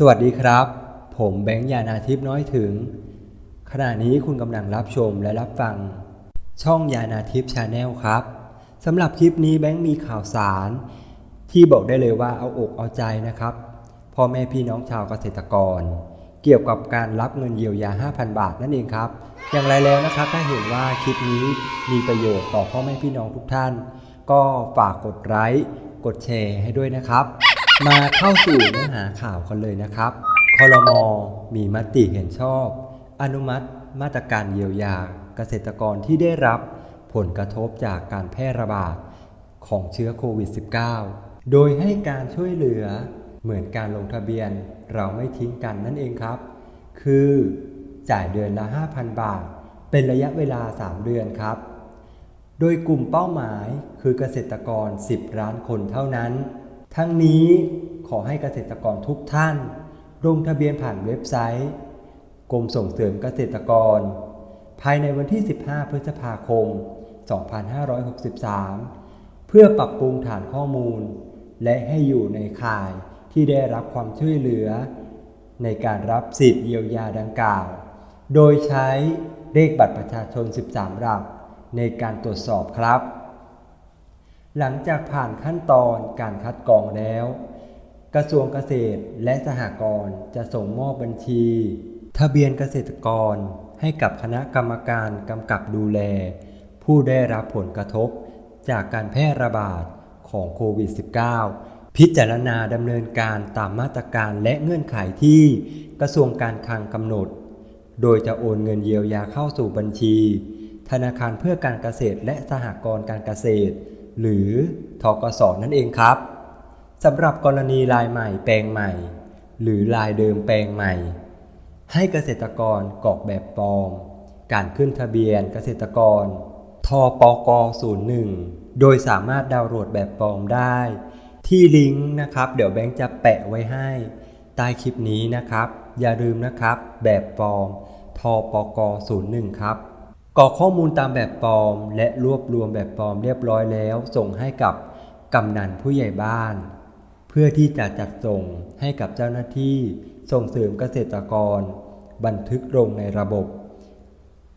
สวัสดีครับ ผมแบงค์ยานาทิพย์น้อยถึง ขณะนี้คุณกำลังรับชมและรับฟัง ช่องยานาทิพย์ชาแนลครับสำหรับคลิปนี้แบงค์มีข่าวสาร ที่บอกได้เลยว่าเอาอกเอาใจนะครับพ่อแม่พี่น้องชาวเกษตรกร เกี่ยวกับการรับเงินเยียวยา 5,000 บาทนั่นเองครับ อย่างไรแล้วนะครับถ้าเห็นว่าคลิปนี้มีประโยชน์ต่อพ่อแม่พี่น้องทุกท่าน ก็ฝากกดไลค์กดแชร์ให้ด้วยนะครับ มาเข้าสู่เนื้อหาข่าวกันเลยนะครับคอรมอมีมติเห็นชอบ อนุมัติมาตรการเยียวยาเกษตรกรที่ได้รับผลกระทบจากการแพร่ระบาดของเชื้อโควิด -19 โดยให้การช่วยเหลือเหมือนการลงทะเบียนเราไม่ทิ้งกันนั่นเองครับ คือจ่ายเดือนละ 5,000 บาท เป็นระยะเวลา 3 เดือนครับ โดยกลุ่มเป้าหมายคือเกษตรกร 10 ล้านคนเท่านั้น ทั้งนี้ขอให้เกษตรกรทุกท่าน ลงทะเบียนผ่านเว็บไซต์ กรมส่งเสริมเกษตรกร ภายในวันที่ 15 พฤษภาคม 2563 เพื่อปรับปรุงฐานข้อมูล และให้อยู่ในข่ายที่ได้รับความช่วยเหลือ ในการรับสิทธิ์เยียวยาดังกล่าว โดยใช้เลขบัตรประชาชน 13 หลักในการตรวจสอบครับ หลังจากผ่านขั้นตอนการคัดกรองแล้ว กระทรวงเกษตรและสหกรณ์จะส่งมอบบัญชี ทะเบียนเกษตรกรให้กับคณะกรรมการกำกับดูแล ผู้ได้รับผลกระทบ จากการแพร่ระบาดของโควิด -19 พิจารณาดำเนินการตามมาตรการและเงื่อนไขที่กระทรวงการคลังกำหนด โดยจะโอนเงินเยียวยาเข้าสู่บัญชี ธนาคารเพื่อการเกษตรและสหกรณ์การเกษตร หรือทกสนั่นเองครับสำหรับกรณีรายใหม่แปลงใหม่ หรือรายเดิมแปลงใหม่ ให้เกษตรกรกรอกแบบปลอมการขึ้นทะเบียนเกษตรกรทปก01 โดยสามารถดาวน์โหลดแบบปลอมได้ ที่ลิงก์นะครับ เดี๋ยวแบงค์จะแปะไว้ให้ ใต้คลิปนี้นะครับ อย่าลืมนะครับ แบบปลอมทปก01 ครับ กรอกข้อมูลตามแบบปลอมและรวบรวมแบบปลอมเรียบร้อยแล้ว ส่งให้กับกำนันผู้ใหญ่บ้าน เพื่อที่จะจัดส่งให้กับเจ้าหน้าที่ส่งเสริมเกษตรกร บันทึกลงในระบบ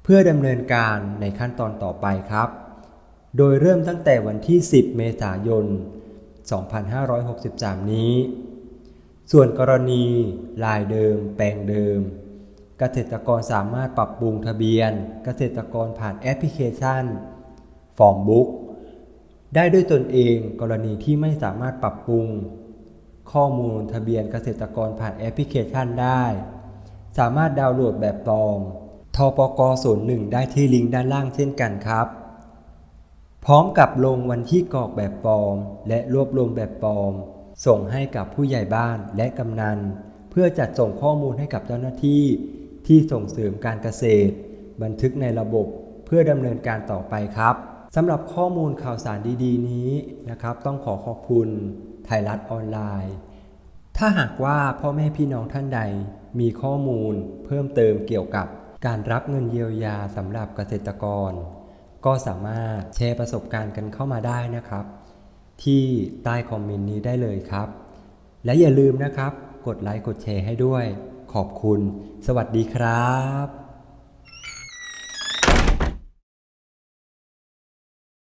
เพื่อดำเนินการในขั้นตอนต่อไปครับ โดยเริ่มตั้งแต่วันที่ 10 เมษายน 2563 นี้ ส่วนกรณีลายเดิม แปลงเดิม เกษตรกรสามารถปรับปรุงทะเบียน เกษตรกรผ่านแอปพลิเคชัน ฟอร์มบุ๊กได้ด้วยตนเองกรณีที่ไม่สามารถปรับปรุง ข้อมูลทะเบียนเกษตรกรผ่านแอปพลิเคชันได้ สามารถดาวน์โหลดแบบปลอมทปก01ได้ที่ลิงก์ด้านล่างเช่นกันครับ พร้อมกับลงวันที่กรอกแบบปลอมและรวบรวมแบบปลอมส่งให้กับผู้ใหญ่บ้านและกำนัน เพื่อจัดส่งข้อมูลให้กับเจ้าหน้าที่ ที่ส่งเสริมการเกษตร บันทึกในระบบเพื่อดำเนินการต่อไปครับสำหรับข้อมูลข่าวสารดีๆ นี้นะครับ ต้องขอขอบคุณไทยรัฐออนไลน์ ถ้าหากว่าพ่อแม่พี่น้องท่านใด มีข้อมูลเพิ่มเติมเกี่ยวกับการรับเงินเยียวยาสำหรับเกษตรกร ก็สามารถแชร์ประสบการณ์กันเข้ามาได้นะครับ ที่ใต้คอมเมนต์นี้ได้เลยครับ และอย่าลืมนะครับ กดไลค์กดแชร์ให้ด้วย ขอบคุณ สวัสดีครับ